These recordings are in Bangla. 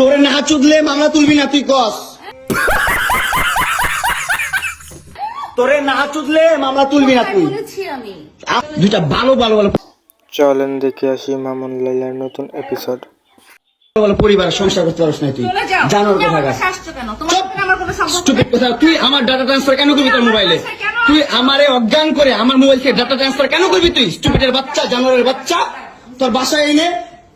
তোরে না চুদলে মামলা তুলবি না তুই কস। তোরে না চুদলে মামলা তুলবি না তুই। আমি দুইটা ভালো ভালো ভালো চলেন দেখে আসি মামুন লাইলার নতুন এপিসোড পরিবার সংসার করতে পারছ না তুই। জানোর কথা কাছে আসছো কেন? তোমার সঙ্গে আমার কোনো সম্পর্ক স্টুপিড কথা। তুই আমার ডাটা ট্রান্সফার কেন করবি তোর মোবাইলে তুই আমারে অজ্ঞান করে আমার মোবাইল থেকে ডাটা ট্রান্সফার কেন করবি তুই? স্টুপিডের বাচ্চা জানোয়ারের বাচ্চা। তোর বাসায় এনে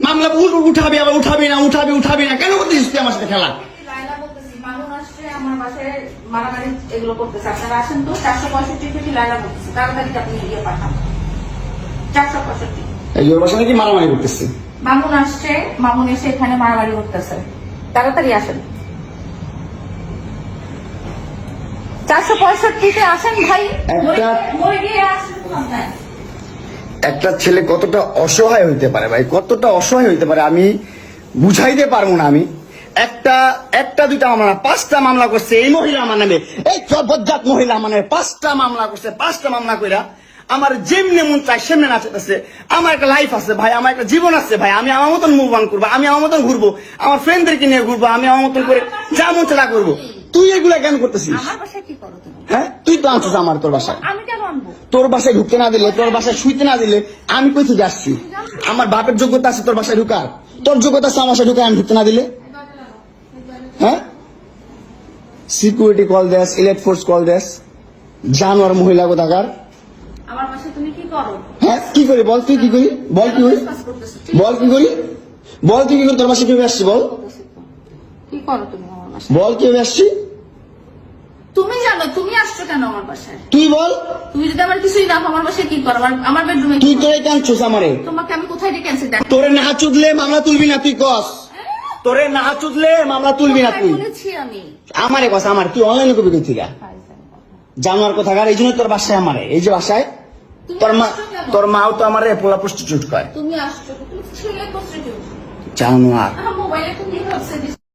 মামলা উঠ- উঠাবি আবার উঠাবি না উঠাবি উঠাবি না। কেন করতেছিস তুই আমার সাথে খেলা? মামুন আসছে আমার বাসায় মারামারি এগুলো করতেছে। আপনারা আসেন তো চারশো পঁয়ষট্টি থেকে লাইলা বলতেছে তাড়াতাড়ি আপনি ইয়ে পাঠান। চারশো পঁয়ষট্টি। এই বাসা নাকি মারামারি করতেছে। মামুন আসছে মামুন এসে এখানে মারামারি করতেছে। তাড়াতাড়ি আসেন। চারশো পঁয়ষট্টিতে আসেন ভাই একটা- মরে গিয়ে আসেন কোথায়? একটা ছেলে কতটা অসহায় হইতে পারে ভাই? কতটা অসহায় হইতে পারে আমি বুঝাইতে পারব না আমি। একটা একটা দুইটা মামলা পাঁচটা মামলা করছে এই মহিলা আমার নামে। এই বজ্জাত মহিলা আমার নামে পাঁচটা মামলা করছে পাঁচটা মামলা কইরা। আমার যেমনি মন চাই সেমনি নাচতেছে আমার একটা লাইফ আছে ভাই আমার একটা জীবন আছে ভাই। আমি আমার মতন মুভ অন করব আমি আমার মতন ঘুরবো আমার ফ্রেন্ডদেরকে নিয়ে ঘুরবো আমি আমার মতন করে যা মন তা করব। তুই এগুলা কেন করতেছিস? হ্যাঁ? তুই তো আনছিস আমার তোর বাসায়। তোর বাসায় ঢুকতে না দিলে তোর বাসায় শুইতে না দিলে আমি কই থেকে আসছি? আমার বাপের যোগ্যতা আছে তোর বাসায় ঢুকার। তোর যোগ্যতা আছে আমার বাসায় ঢুকার আমি ঢুকতে না দিলে? হ্যাঁ? সিকিউরিটি কল দেস ইলেট ফোর্স কল দেস। জানোয়ার মহিলা কোথাকার হ্যাঁ কি করি বল তুই কি করি? বল কি করি? বল কি করি? বল তুই কি করি? তোর বাসায় কীভাবে আসছি বল? কি করো তুমি আমার বাসায়? বল কীভাবে আসছি? তুমি জানো তুমি আসছো কেন আমার বাসায়? তুই বল। তুমি যদি আমার কিছুই না আমার বাসায় কি করো? আমার- আমার বেডরুমে তুই তোরে কাঁদছিস আমারে। তোমাকে আমি কোথায় ডেকে আনছি? দেখ। তোরে না চুদলে মামলা তুলবি না তুই কস। তোরে না চুদলে মামলা তুলবি না তুই। বলেছি আমি। আমারে কথা আমার। তুই অনলাইনে কবি কই থেকে? জানোয়ার কোথাকার এই জন্য তোর বাসায় আমারে। এই যে বাসায় তোর মা? তোর মাও তো আমারে পোলা প্রস্টিটিউট কয়। তুমি আসছো। তুমি ছেলে প্রস্টিটিউট জানোয়ার। আমার মোবাইলে তুমি ভাবছে?